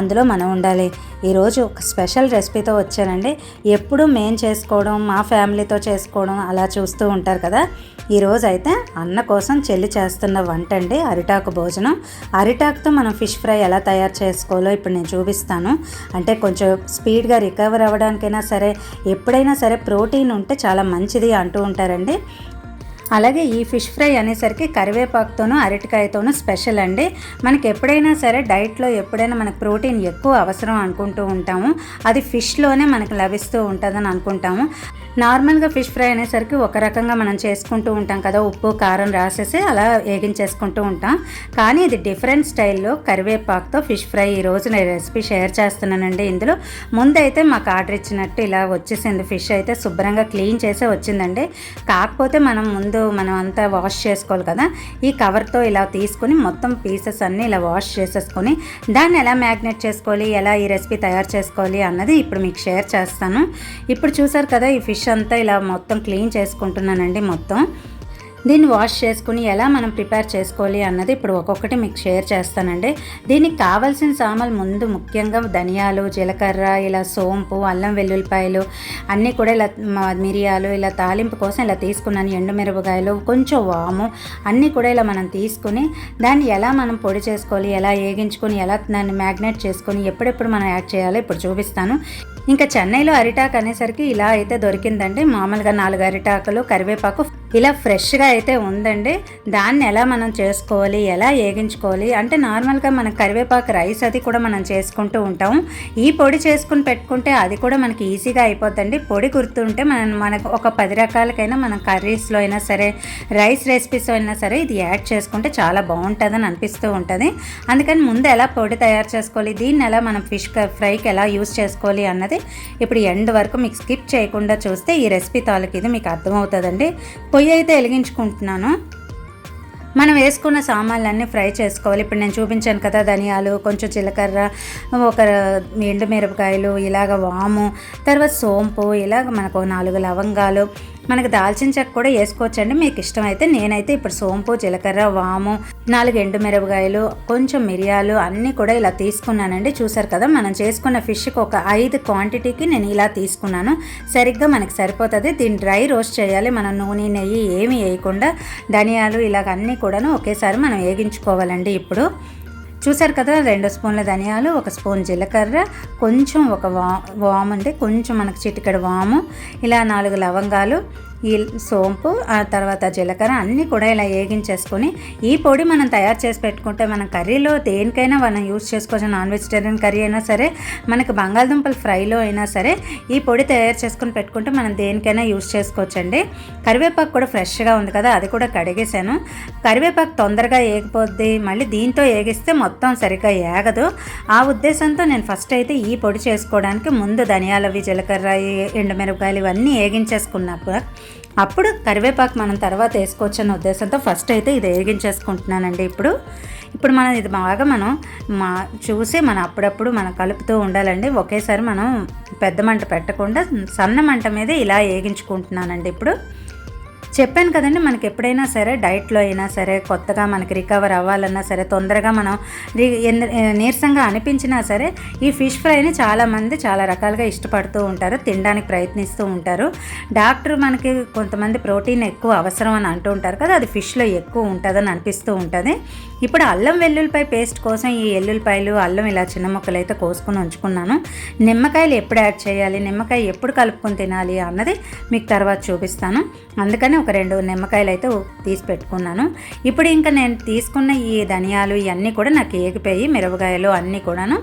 అందులో మనం ఉండాలి. ఈరోజు ఒక స్పెషల్ రెసిపీతో వచ్చానండి. ఎప్పుడు మేం చేసుకోవడం మా ఫ్యామిలీతో చేసుకోవడం అలా చూస్తూ ఉంటారు కదా. ఈరోజు అయితే అన్న కోసం చెల్లి చేస్తున్న వంట అండి అరిటాకు భోజనం. అరిటాకుతో మనం ఫిష్ ఫ్రై ఎలా తయారు చేసుకోవాలో ఇప్పుడు నేను చూపిస్తాను. అంటే కొంచెం స్పీడ్గా రికవర్ అవ్వడానికైనా సరే ఎప్పుడైనా సరే ప్రోటీన్ ఉంటే చాలా మంచిది అంటూ ఉంటారండి. అలాగే ఈ ఫిష్ ఫ్రై అనేసరికి కరివేపాకుతోనూ అరటికాయతోనూ స్పెషల్ అండి. మనకి ఎప్పుడైనా సరే డైట్లో ఎప్పుడైనా మనకు ప్రోటీన్ ఎక్కువ అవసరం అనుకుంటూ ఉంటాము. అది ఫిష్లోనే మనకు లభిస్తూ ఉంటుందని అనుకుంటాము. నార్మల్గా ఫిష్ ఫ్రై అనేసరికి ఒక రకంగా మనం చేసుకుంటూ ఉంటాం కదా ఉప్పు కారం రాసేసి అలా వేగించేసుకుంటూ ఉంటాం. కానీ ఇది డిఫరెంట్ స్టైల్లో కరివేపాకుతో ఫిష్ ఫ్రై ఈరోజు నేను రెసిపీ షేర్ చేస్తున్నానండి. ఇందులో ముందైతే మాకు ఆర్డర్ ఇచ్చినట్టు ఇలా వచ్చేసింది. ఫిష్ అయితే శుభ్రంగా క్లీన్ చేసే వచ్చిందండి. కాకపోతే మనం ముందు మనం అంతా వాష్ చేసుకోవాలి కదా ఈ కవర్తో ఇలా తీసుకొని మొత్తం పీసెస్ అన్నీ ఇలా వాష్ చేసేసుకొని దాన్ని ఎలా మ్యాగ్నెట్ చేసుకోవాలి ఎలా ఈ రెసిపీ తయారు చేసుకోవాలి అన్నది ఇప్పుడు మీకు షేర్ చేస్తాను. ఇప్పుడు చూసారు కదా ఈ ఫిష్ అంతా ఇలా మొత్తం క్లీన్ చేసుకుంటున్నానండి మొత్తం. దీన్ని వాష్ చేసుకుని ఎలా మనం ప్రిపేర్ చేసుకోవాలి అన్నది ఇప్పుడు ఒక్కొక్కటి మీకు షేర్ చేస్తానండి. దీనికి కావాల్సిన సామాన్లు ముందు ముఖ్యంగా ధనియాలు జీలకర్ర ఇలా సోంపు అల్లం వెల్లుల్లిపాయలు అన్నీ కూడా ఇలా మిరియాలు ఇలా తాలింపు కోసం ఇలా తీసుకున్నాను. ఎండుమిరపకాయలు కొంచెం వాము అన్నీ కూడా ఇలా మనం తీసుకుని దాన్ని ఎలా మనం పొడి చేసుకోవాలి ఎలా వేగించుకొని ఎలా దాన్ని మ్యాగ్నేట్ చేసుకొని ఎప్పుడెప్పుడు మనం యాడ్ చేయాలో ఇప్పుడు చూపిస్తాను. ఇంకా చెన్నైలో అరిటాకు అనేసరికి ఇలా అయితే దొరికిందండి. మామూలుగా నాలుగు అరిటాకులు కరివేపాకు ఇలా ఫ్రెష్గా అయితే ఉందండి. దాన్ని ఎలా మనం చేసుకోవాలి ఎలా వేగించుకోవాలి అంటే నార్మల్గా మన కరివేపాకు రైస్ అది కూడా మనం చేసుకుంటూ ఉంటాం. ఈ పొడి చేసుకుని పెట్టుకుంటే అది కూడా మనకి ఈజీగా అయిపోద్దండి. పొడి గుర్తుంటే మనం మనకు ఒక పది రకాలకైనా మనం కర్రీస్లో అయినా సరే రైస్ రెసిపీస్ అయినా సరే ఇది యాడ్ చేసుకుంటే చాలా బాగుంటుందని అనిపిస్తూ ఉంటుంది. అందుకని ముందు ఎలా పొడి తయారు చేసుకోవాలి దీన్ని ఎలా మనం ఫిష్ ఫ్రైకి ఎలా యూస్ చేసుకోవాలి అన్నది ఇప్పుడు ఎండ్ వరకు మీకు స్కిప్ చేయకుండా చూస్తే ఈ రెసిపీ తాలూకు ఇది మీకు అర్థమవుతుందండి. పొయ్యి అయితే వెలిగించుకుంటున్నాను. మనం వేసుకున్న సామాన్లన్నీ ఫ్రై చేసుకోవాలి. ఇప్పుడు నేను చూపించాను కదా ధనియాలు కొంచెం జీలకర్ర ఒక ఎండు మిరపకాయలు ఇలాగ వాము తర్వాత సోంపు ఇలాగ మనకు నాలుగు లవంగాలు మనకు దాల్చిన చెక్క కూడా వేసుకోవచ్చండి. మీకు ఇష్టమైతే నేనైతే ఇప్పుడు సోంపు జీలకర్ర వాము నాలుగు ఎండు మిరపకాయలు కొంచెం మిరియాలు అన్నీ కూడా ఇలా తీసుకున్నానండి. చూసారు కదా మనం చేసుకున్న ఫిష్కి ఒక ఐదు క్వాంటిటీకి నేను ఇలా తీసుకున్నాను. సరిగ్గా మనకి సరిపోతుంది. దీన్ని డ్రై రోస్ట్ చేయాలి. మనం నూనె నెయ్యి ఏమీ వేయకుండా ధనియాలు ఇలాగ అన్నీ కూడాను ఒకేసారి మనం వేగించుకోవాలండి ఇప్పుడు. చూసారు కదా రెండు స్పూన్ల ధనియాలు ఒక స్పూన్ జీలకర్ర కొంచెం ఒక వా వాము అంటే కొంచెం మనకు చిటికెడు వాము ఇలా నాలుగు లవంగాలు ఈ సోంపు ఆ తర్వాత జీలకర్ర అన్నీ కూడా ఇలా వేగించేసుకొని ఈ పొడి మనం తయారు చేసి పెట్టుకుంటే మనం కర్రీలో దేనికైనా మనం యూస్ చేసుకోవచ్చు. నాన్ వెజిటేరియన్ కర్రీ అయినా సరే మనకి బంగాళదుంపలు ఫ్రైలో అయినా సరే ఈ పొడి తయారు చేసుకొని పెట్టుకుంటే మనం దేనికైనా యూస్ చేసుకోవచ్చండి. కరివేపాకు కూడా ఫ్రెష్గా ఉంది కదా అది కూడా కడిగేశాను. కరివేపాకు తొందరగా ఏగిపోద్ది మళ్ళీ దీంతో ఏగిస్తే మొత్తం సరిగ్గా ఏగదు. ఆ ఉద్దేశంతో నేను ఫస్ట్ అయితే ఈ పొడి చేసుకోవడానికి ముందు ధనియాలవి జీలకర్ర ఎండుమిరపకాయలు ఇవన్నీ వేగించేసుకున్నప్పుడు అప్పుడు కరివేపాకు మనం తర్వాత వేసుకోవచ్చు అన్న ఉద్దేశంతో ఫస్ట్ అయితే ఇది వేగించేసుకుంటున్నానండి ఇప్పుడు. ఇప్పుడు మనం ఇది బాగా మనం మా చూసి మనం అప్పుడప్పుడు మనం కలుపుతూ ఉండాలండి. ఒకేసారి మనం పెద్ద మంట పెట్టకుండా సన్న మంట మీద ఇలా వేగించుకుంటున్నానండి ఇప్పుడు. చెప్పాను కదండి మనకి ఎప్పుడైనా సరే డైట్లో అయినా సరే కొత్తగా మనకి రికవర్ అవ్వాలన్నా సరే తొందరగా మనం ఎన్- నీరసంగా అనిపించినా సరే ఈ ఫిష్ ఫ్రైని చాలామంది చాలా రకాలుగా ఇష్టపడుతూ ఉంటారు తినడానికి ప్రయత్నిస్తూ ఉంటారు. డాక్టర్ మనకి కొంతమంది ప్రోటీన్ ఎక్కువ అవసరం అని అంటూ ఉంటారు కదా అది ఫిష్లో ఎక్కువ ఉంటుందని అనిపిస్తూ ఉంటుంది. ఇప్పుడు అల్లం వెల్లుల్లిపాయ పేస్ట్ కోసం ఈ ఎల్లుల్లిపాయలు అల్లం ఇలా చిన్న ముక్కలు అయితే కోసుకొని ఉంచుకున్నాను. నిమ్మకాయలు ఎప్పుడు యాడ్ చేయాలి నిమ్మకాయ ఎప్పుడు కలుపుకొని తినాలి అన్నది మీకు తర్వాత చూపిస్తాను. అందుకని ఒక రెండు నిమ్మకాయలు అయితే తీసి పెట్టుకున్నాను. ఇప్పుడు ఇంకా నేను తీసుకున్న ఈ ధనియాలు ఇవన్నీ కూడా నాకు ఏగిపోయి మిరపకాయలు అన్నీ కూడాను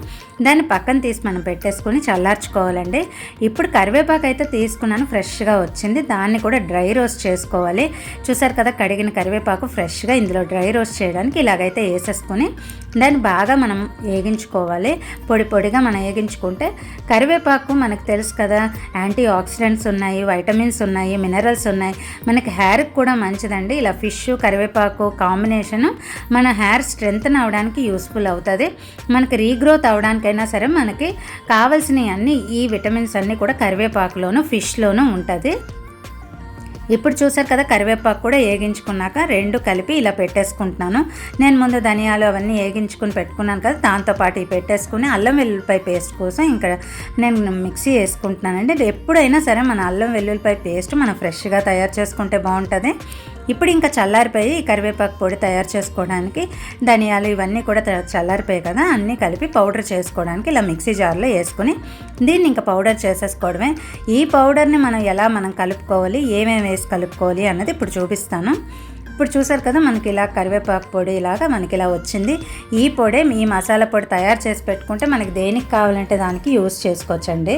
దాన్ని పక్కన తీసి మనం పెట్టేసుకొని చల్లార్చుకోవాలండి. ఇప్పుడు కరివేపాకు అయితే తీసుకున్నాను ఫ్రెష్గా వచ్చింది. దాన్ని కూడా డ్రై రోస్ట్ చేసుకోవాలి. చూసారు కదా కడిగిన కరివేపాకు ఫ్రెష్గా ఇందులో డ్రై రోస్ట్ చేయడానికి ఇలాగ ఇలాగైతే వేసేసుకొని దాన్ని బాగా మనం వేగించుకోవాలి. పొడి పొడిగా మనం వేగించుకుంటే కరివేపాకు మనకు తెలుసు కదా యాంటీ ఆక్సిడెంట్స్ ఉన్నాయి వైటమిన్స్ ఉన్నాయి మినరల్స్ ఉన్నాయి. మనకి హెయిర్కి కూడా మంచిదండి. ఇలా ఫిష్ కరివేపాకు కాంబినేషన్ మన హెయిర్ స్ట్రెంగ్త్ అవడానికి యూస్ఫుల్ అవుతుంది. మనకి రీగ్రోత్ అవడానికైనా సరే మనకి కావాల్సినవి అన్నీ ఈ విటమిన్స్ అన్నీ కూడా కరివేపాకులోను ఫిష్లోనూ ఉంటుంది. ఇప్పుడు చూసారు కదా కరివేపాకు కూడా వేగించుకున్నాక రెండు కలిపి ఇలా పెట్టేసుకుంటున్నాను. నేను ముందు ధనియాలు అవన్నీ వేగించుకుని పెట్టుకున్నాను కదా దాంతోపాటు ఇవి పెట్టేసుకుని అల్లం వెల్లుల్లిపాయ పేస్ట్ కోసం ఇంకా నేను మిక్సీ వేసుకుంటున్నానండి. ఎప్పుడైనా సరే మన అల్లం వెల్లుల్లిపాయ పేస్ట్ మనం ఫ్రెష్గా తయారు చేసుకుంటే బాగుంటుంది. ఇప్పుడు ఇంకా చల్లారిపోయి కరివేపాకు పొడి తయారు చేసుకోవడానికి ధనియాలు ఇవన్నీ కూడా చల్లారిపోయాయి కదా అన్నీ కలిపి పౌడర్ చేసుకోవడానికి ఇలా మిక్సీ జార్లో వేసుకుని దీన్ని ఇంకా పౌడర్ చేసేసుకోవడమే. ఈ పౌడర్ని మనం ఎలా మనం కలుపుకోవాలి ఏమేమి వేసి కలుపుకోవాలి అన్నది ఇప్పుడు చూపిస్తాను. ఇప్పుడు చూసారు కదా మనకి ఇలా కరివేపాకు పొడి ఇలాగా మనకి ఇలా వచ్చింది. ఈ పొడే ఈ మసాలా పొడి తయారు చేసి పెట్టుకుంటే మనకి దేనికి కావాలంటే దానికి యూస్ చేసుకోవచ్చండి.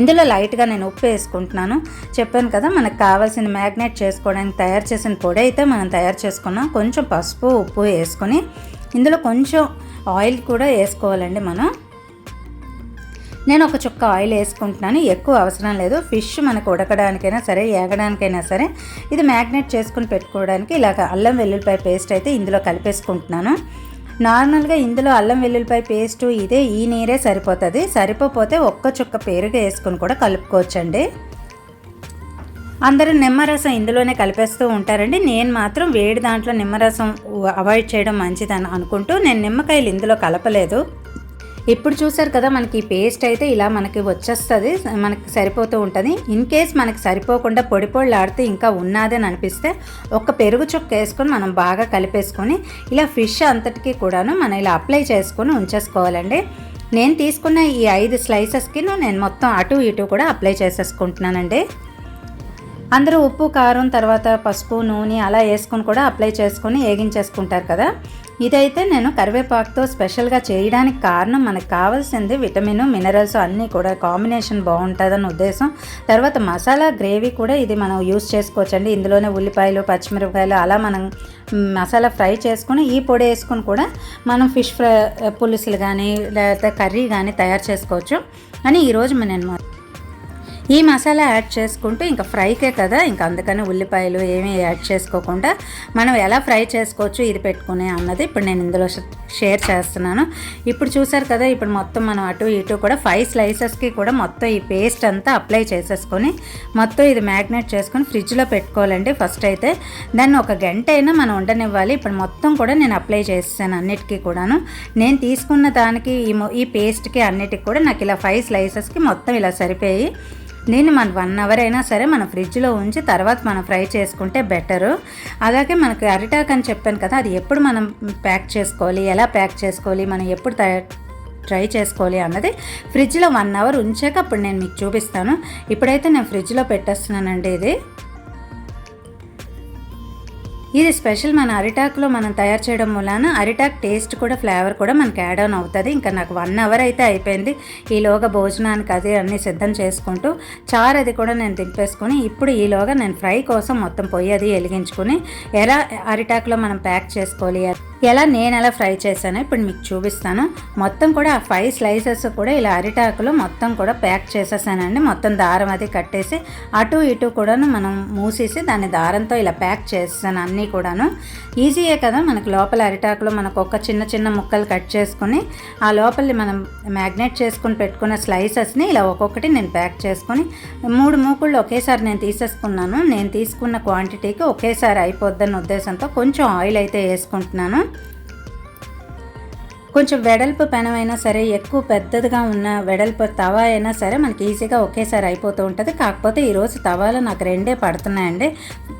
ఇందులో లైట్గా నేను ఉప్పు వేసుకుంటున్నాను. చెప్పాను కదా మనకు కావాల్సిన మ్యాగ్నేట్ చేసుకోవడానికి తయారు చేసిన పొడి అయితే మనం తయారు చేసుకున్నాం కొంచెం పసుపు ఉప్పు వేసుకొని ఇందులో కొంచెం ఆయిల్ కూడా వేసుకోవాలండి మనం. నేను ఒక చుక్క ఆయిల్ వేసుకుంటున్నాను. ఎక్కువ అవసరం లేదు. ఫిష్ మనకు ఉడకడానికైనా సరే ఏగడానికైనా సరే ఇది మ్యాగ్నేట్ చేసుకుని పెట్టుకోవడానికి ఇలాగ అల్లం వెల్లుల్లిపాయ పేస్ట్ అయితే ఇందులో కలిపేసుకుంటున్నాను. నార్మల్గా ఇందులో అల్లం వెల్లుల్లిపాయ పేస్టు ఇదే ఈ నీరే సరిపోతుంది. సరిపోతే ఒక్క చుక్క పెరుగు వేసుకుని కూడా కలుపుకోవచ్చండి. అందరూ నిమ్మరసం ఇందులోనే కలిపేస్తూ ఉంటారండి. నేను మాత్రం వేడి దాంట్లో నిమ్మరసం అవాయిడ్ చేయడం మంచిదని అనుకుంటూ నేను నిమ్మకాయలు ఇందులో కలపలేదు. ఇప్పుడు చూసారు కదా మనకి పేస్ట్ అయితే ఇలా మనకి వచ్చేస్తుంది మనకి సరిపోతూ ఉంటుంది. ఇన్ కేస్ మనకి సరిపోకుండా పొడి పొడిలాడితే ఇంకా ఉన్నదని అనిపిస్తే ఒక పెరుగు చుక్క వేసుకొని మనం బాగా కలిపేసుకొని ఇలా ఫిష్ అంతటికి కూడాను మనం ఇలా అప్లై చేసుకొని ఉంచేసుకోవాలండి. నేను తీసుకున్న ఈ ఐదు స్లైసెస్కి నేను మొత్తం అటు ఇటు కూడా అప్లై చేసేసుకుంటున్నానండి. అందరూ ఉప్పు కారం తర్వాత పసుపు నూనె అలా వేసుకొని కూడా అప్లై చేసుకొని వేగించేసుకుంటారు కదా. ఇదైతే నేను కరివేపాకుతో స్పెషల్గా చేయడానికి కారణం మనకు కావాల్సింది విటమిన్ మినరల్స్ అన్నీ కూడా కాంబినేషన్ బాగుంటుందని ఉద్దేశం. తర్వాత మసాలా గ్రేవీ కూడా ఇది మనం యూస్ చేసుకోవచ్చండి. ఇందులోనే ఉల్లిపాయలు పచ్చిమిరపకాయలు అలా మనం మసాలా ఫ్రై చేసుకుని ఈ పొడి వేసుకొని కూడా మనం ఫిష్ ఫ్రై పులుసులు కానీ లేకపోతే కర్రీ కానీ తయారు చేసుకోవచ్చు. అని ఈరోజు నేను ఈ మసాలా యాడ్ చేసుకుంటూ ఇంకా ఫ్రైకే కదా ఇంకా అందుకని ఉల్లిపాయలు ఏమీ యాడ్ చేసుకోకుండా మనం ఎలా ఫ్రై చేసుకోవచ్చు ఇది పెట్టుకునే అన్నది ఇప్పుడు నేను ఇందులో షేర్ చేస్తున్నాను. ఇప్పుడు చూసారు కదా ఇప్పుడు మొత్తం మనం అటు ఇటు కూడా ఫైవ్ స్లైసెస్కి కూడా మొత్తం ఈ పేస్ట్ అంతా అప్లై చేసేసుకొని మొత్తం ఇది మ్యాగ్నేట్ చేసుకొని ఫ్రిడ్జ్లో పెట్టుకోవాలండి ఫస్ట్ అయితే. దాన్ని ఒక గంట అయినా మనం ఉండనివ్వాలి. ఇప్పుడు మొత్తం కూడా నేను అప్లై చేసాను అన్నిటికీ కూడాను. నేను తీసుకున్న దానికి ఈ ఈ పేస్ట్కి అన్నిటికి కూడా నాకు ఇలా ఫైవ్ స్లైసెస్కి మొత్తం ఇలా సరిపోయి దీన్ని మన వన్ అవర్ అయినా సరే మన ఫ్రిడ్జ్లో ఉంచి తర్వాత మనం ఫ్రై చేసుకుంటే బెటరు. అలాగే మనకు అరిటాక్ అని చెప్పాను కదా అది ఎప్పుడు మనం ప్యాక్ చేసుకోవాలి ఎలా ప్యాక్ చేసుకోవాలి మనం ఎప్పుడు ట్రై చేసుకోవాలి అన్నది ఫ్రిడ్జ్లో వన్ అవర్ ఉంచాక అప్పుడు నేను మీకు చూపిస్తాను. ఇప్పుడైతే నేను ఫ్రిడ్జ్లో పెట్టేస్తున్నానండి ఇది. ఇది స్పెషల్ మన అరిటాక్లో మనం తయారు చేయడం వలన అరిటాక్ టేస్ట్ కూడా ఫ్లేవర్ కూడా మనకి యాడ్ ఆన్ అవుతుంది. ఇంకా నాకు వన్ అవర్ అయితే అయిపోయింది. ఈలోగా భోజనానికి అది అన్నీ సిద్ధం చేసుకుంటూ చారు అది కూడా నేను దింపేసుకొని ఇప్పుడు ఈలోగా నేను ఫ్రై కోసం మొత్తం పొయ్యి అది వెలిగించుకొని ఎలా అరిటాక్లో మనం ప్యాక్ చేసుకోవాలి ఎలా నేను ఎలా ఫ్రై చేశానో ఇప్పుడు మీకు చూపిస్తాను. మొత్తం కూడా ఆ ఫైవ్ స్లైసెస్ కూడా ఇలా అరిటాకులు మొత్తం కూడా ప్యాక్ చేసేసానండి. మొత్తం దారం అది కట్టేసి అటు ఇటు కూడాను మనం మూసేసి దాన్ని దారంతో ఇలా ప్యాక్ చేసేసాను అన్నీ కూడాను. ఈజీయే కదా మనకు లోపల అరిటాకులో మనకు ఒక చిన్న చిన్న ముక్కలు కట్ చేసుకుని ఆ లోపలి మనం మ్యాగ్నేట్ చేసుకుని పెట్టుకున్న స్లైసెస్ని ఇలా ఒక్కొక్కటి నేను ప్యాక్ చేసుకొని మూడు మూకుళ్ళు ఒకేసారి నేను తీసేసుకున్నాను. నేను తీసుకున్న క్వాంటిటీకి ఒకేసారి అయిపోద్దన్న ఉద్దేశంతో కొంచెం ఆయిల్ అయితే వేసుకుంటున్నాను. కొంచెం వెడల్పు పెనమైనా సరే ఎక్కువ పెద్దదిగా ఉన్న వెడల్పు తవా అయినా సరే మనకి ఈజీగా ఒకేసారి అయిపోతూ ఉంటుంది. కాకపోతే ఈరోజు తవాలు నాకు రెండే పడుతున్నాయండి.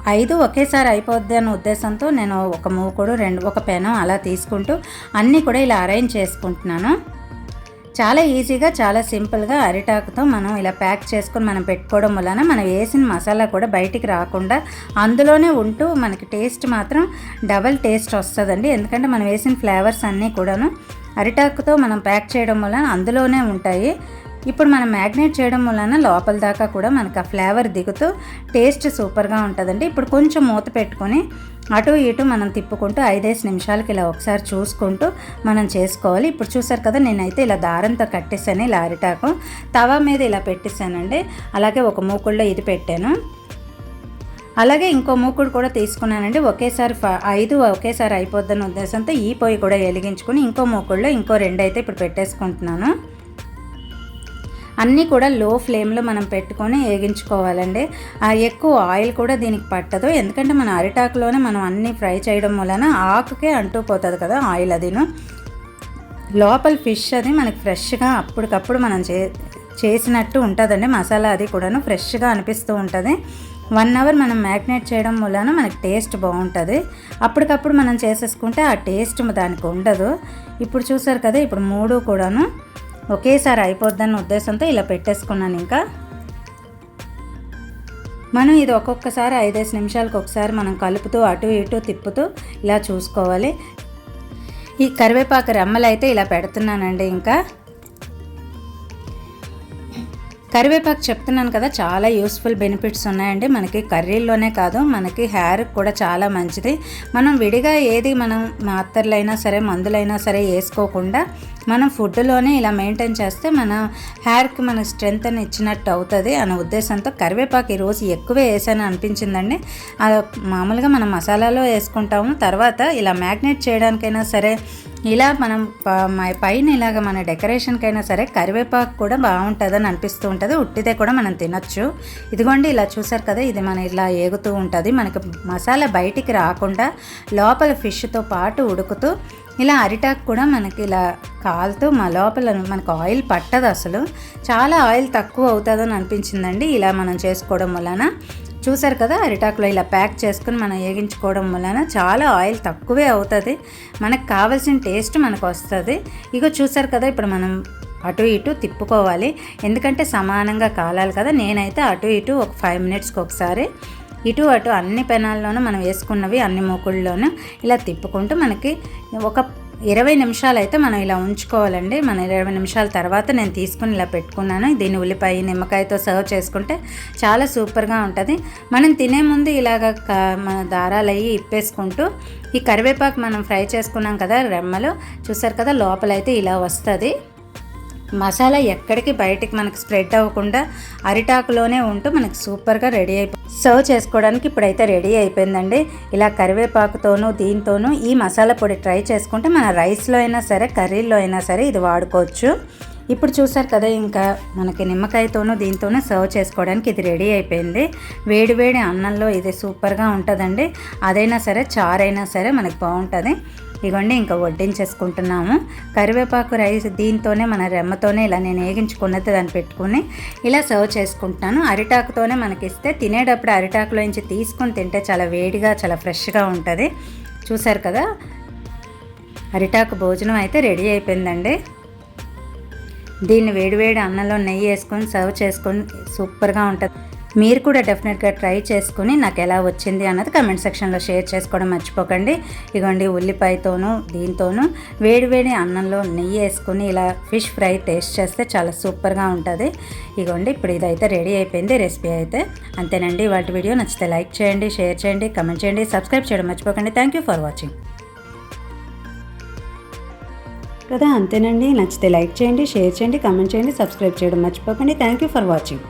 ఐదు ఒకేసారి అయిపోద్ది అన్న ఉద్దేశంతో నేను ఒక మూకుడు రెండు ఒక పెనం అలా తీసుకుంటూ అన్నీ కూడా ఇలా అరేంజ్ చేసుకుంటున్నాను. చాలా ఈజీగా చాలా సింపుల్గా అరిటాకుతో మనం ఇలా ప్యాక్ చేసుకొని మనం పెట్టుకోవడం వలన మనం వేసిన మసాలా కూడా బయటికి రాకుండా అందులోనే ఉంటూ మనకి టేస్ట్ మాత్రం డబల్ టేస్ట్ వస్తుందండి. ఎందుకంటే మనం వేసిన ఫ్లేవర్స్ అన్నీ కూడాను అరిటాకుతో మనం ప్యాక్ చేయడం వలన అందులోనే ఉంటాయి. ఇప్పుడు మనం మ్యాగ్నేట్ చేయడం వలన లోపల దాకా కూడా మనకు ఆ ఫ్లేవర్ దిగుతూ టేస్ట్ సూపర్గా ఉంటుందండి. ఇప్పుడు కొంచెం మూత పెట్టుకొని అటు ఇటు మనం తిప్పుకుంటూ ఐదేసి నిమిషాలకి ఇలా ఒకసారి చూసుకుంటూ మనం చేసుకోవాలి. ఇప్పుడు చూసారు కదా నేనైతే ఇలా దారంతో కట్టేసాను ఇలా అరిటాకు. తవా మీద ఇలా పెట్టేశానండి. అలాగే ఒక మూకుళ్ళో ఇది పెట్టాను. అలాగే ఇంకో మూకుడు కూడా తీసుకున్నానండి. ఒకేసారి ఐదు ఒకేసారి అయిపోద్దన్న ఉద్దేశంతో ఈ పొయ్యి కూడా వెలిగించుకుని ఇంకో మూకుడులో ఇంకో రెండు అయితే ఇప్పుడు పెట్టేసుకుంటున్నాను. అన్నీ కూడా లో ఫ్లేమ్లో మనం పెట్టుకొని వేగించుకోవాలండి. ఎక్కువ ఆయిల్ కూడా దీనికి పట్టదు. ఎందుకంటే మన అరిటాకులోనే మనం అన్నీ ఫ్రై చేయడం వలన ఆకుకే అంటూ పోతుంది కదా ఆయిల్ అదిను. లోపల ఫిష్ అది మనకి ఫ్రెష్గా అప్పటికప్పుడు మనం చే చేసినట్టు ఉంటుందండి. మసాలా అది కూడాను ఫ్రెష్గా అనిపిస్తూ ఉంటుంది. వన్ అవర్ మనం మ్యాగ్నేట్ చేయడం వలన మనకి టేస్ట్ బాగుంటుంది. అప్పటికప్పుడు మనం చేసేసుకుంటే ఆ టేస్ట్ దానికి ఉండదు. ఇప్పుడు చూసారు కదా ఇప్పుడు మూడు కూడాను ఒకేసారి అయిపోద్దన్న ఉద్దేశంతో ఇలా పెట్టేసుకున్నాను ఇంకా. మనం ఇది ఒక్కొక్కసారి ఐదేసి నిమిషాలకు ఒకసారి మనం కలుపుతూ అటు ఇటు తిప్పుతూ ఇలా చూసుకోవాలి. ఈ కరివేపాకు రెమ్మలు అయితే ఇలా పెడుతున్నానండి ఇంకా. కరివేపాకు చెప్తున్నాను కదా చాలా యూస్ఫుల్ బెనిఫిట్స్ ఉన్నాయండి. మనకి కర్రీల్లోనే కాదు మనకి హెయిర్ కూడా చాలా మంచిది. మనం విడిగా ఏది మనం మాత్రలైనా సరే మందులైనా సరే వేసుకోకుండా మనం ఫుడ్లోనే ఇలా మెయింటైన్ చేస్తే మన హెయిర్కి మన స్ట్రెంగ్త్ అని ఇచ్చినట్టు అవుతుంది అనే ఉద్దేశంతో కరివేపాకు ఈరోజు ఎక్కువే వేసాను అనిపించిందండి. మామూలుగా మనం మసాలాలో వేసుకుంటాము తర్వాత ఇలా మ్యాగ్నేట్ చేయడానికైనా సరే ఇలా మనం పైన ఇలాగ మన డెకరేషన్కైనా సరే కరివేపాకు కూడా బాగుంటుందని అనిపిస్తూ ఉంటుంది. ఉట్టిదే కూడా మనం తినొచ్చు. ఇదిగోండి ఇలా చూసారు కదా ఇది మన ఇలా ఏగుతూ ఉంటుంది. మనకి మసాలా బయటికి రాకుండా లోపల ఫిష్తో పాటు ఉడుకుతూ ఇలా అరిటాకు కూడా మనకి ఇలా కాలుతూ మా లోపల మనకు ఆయిల్ పట్టదు అసలు. చాలా ఆయిల్ తక్కువ అవుతుందని అనిపించిందండి ఇలా మనం చేసుకోవడం వలన. చూసారు కదా అరిటాకులో ఇలా ప్యాక్ చేసుకుని మనం వేగించుకోవడం వలన చాలా ఆయిల్ తక్కువే అవుతుంది. మనకు కావాల్సిన టేస్ట్ మనకు వస్తుంది. ఇగో చూసారు కదా ఇప్పుడు మనం అటు ఇటు తిప్పుకోవాలి. ఎందుకంటే సమానంగా కాలాలి కదా. నేనైతే అటు ఇటు ఒక ఫైవ్ మినిట్స్కి ఒకసారి ఇటు అటు అన్ని పెనాల్లోనూ మనం వేసుకున్నవి అన్ని మూకుళ్ళలోనూ ఇలా తిప్పుకుంటూ మనకి ఒక ఇరవై నిమిషాలు అయితే మనం ఇలా ఉంచుకోవాలండి. మన ఇరవై నిమిషాల తర్వాత నేను తీసుకుని ఇలా పెట్టుకున్నాను. దీన్ని ఉల్లిపాయ నిమ్మకాయతో సర్వ్ చేసుకుంటే చాలా సూపర్గా ఉంటుంది. మనం తినే ముందు ఇలాగ మన దారాలు అయ్యి ఇప్పేసుకుంటూ ఈ కరివేపాకు మనం ఫ్రై చేసుకున్నాం కదా రెమ్మలు. చూసారు కదా లోపలైతే ఇలా వస్తుంది. మసాలా ఎక్కడికి బయటికి మనకి స్ప్రెడ్ అవ్వకుండా అరిటాకులోనే ఉంటూ మనకి సూపర్గా రెడీ అయిపో సర్వ్ చేసుకోవడానికి ఇప్పుడైతే రెడీ అయిపోయిందండి. ఇలా కరివేపాకుతోనూ దీంతోనూ ఈ మసాలా పొడి ట్రై చేసుకుంటే మన రైస్లో అయినా సరే కర్రీలో అయినా సరే ఇది వాడుకోవచ్చు. ఇప్పుడు చూసారు కదా ఇంకా మనకి నిమ్మకాయతోనూ దీంతోనూ సర్వ్ చేసుకోవడానికి ఇది రెడీ అయిపోయింది. వేడివేడి అన్నంలో ఇది సూపర్గా ఉంటుందండి. అదైనా సరే చారైనా సరే మనకి బాగుంటుంది. ఇగోండి ఇంకా వడ్డించేసుకుంటున్నాము. కరివేపాకు రైస్ దీంతోనే మన రెమ్మతోనే ఇలా నేను వేగించుకున్నది దాన్ని పెట్టుకుని ఇలా సర్వ్ చేసుకుంటున్నాను. అరిటాకుతోనే మనకిస్తే తినేటప్పుడు అరిటాకులోంచి తీసుకొని తింటే చాలా వేడిగా చాలా ఫ్రెష్గా ఉంటుంది. చూసారు కదా? అరిటాకు భోజనం అయితే రెడీ అయిపోయిందండి. దీన్ని వేడివేడి అన్నంలో నెయ్యి వేసుకొని సర్వ్ చేసుకొని సూపర్గా ఉంటుంది. మీరు కూడా డెఫినెట్గా ట్రై చేసుకుని నాకు ఎలా వచ్చింది అన్నది కమెంట్ సెక్షన్లో షేర్ చేసుకోవడం మర్చిపోకండి. ఇగోండి ఉల్లిపాయతోనూ దీంతోనూ వేడివేడి అన్నంలో నెయ్యి వేసుకుని ఇలా ఫిష్ ఫ్రై టేస్ట్ చేస్తే చాలా సూపర్గా ఉంటుంది. ఇగోండి ఇప్పుడు ఇదైతే రెడీ అయిపోయింది రెసిపీ అయితే. అంతేనండి వాటి వీడియో నచ్చితే లైక్ చేయండి షేర్ చేయండి కమెంట్ చేయండి సబ్స్క్రైబ్ చేయడం మర్చిపోకండి. Thank you for watching. కదా అంతేనండి నచ్చితే లైక్ చేయండి షేర్ చేయండి కమెంట్ చేయండి సబ్స్క్రైబ్ చేయడం మర్చిపోకండి. Thank you for watching.